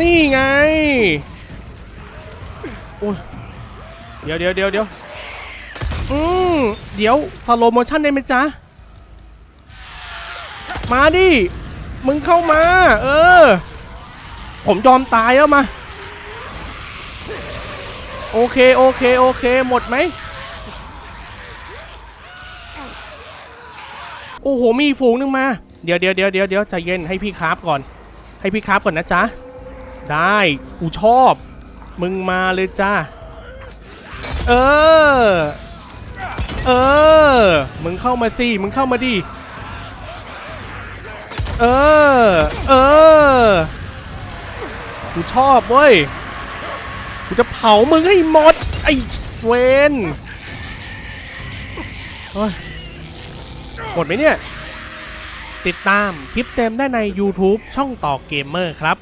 นี่ไงโอ้ยเดี๋ยวเดี๋ยวเดี๋ยวเดี๋ยวอืมเดี๋ยวสโลโมชั่นได้ไหมจ๊ะ มาดิ มึงเข้ามา เออ ผมยอมตายแล้วมา โอเค โอเค โอเค หมดไหม โอ้โห มีฝูงหนึงมาเดี๋ยวเดี๋ยวเดี๋ยวเดี๋ยวเดี๋ยวใจเย็นให้พี่คราฟก่อน ให้พี่คราฟก่อนนะจ๊ะ ได้กูชอบ มึงมาเลยจ้า เออ เออ มึงเข้ามาสิ มึงเข้ามาดิ เออ เออ กูชอบเว้ย กูจะเผามึงให้หมด ไอ้เวนหมดไหมเนี่ย ติดตามคลิปเต็มได้ใน YouTube ช่องต่อเกมเมอร์ครับ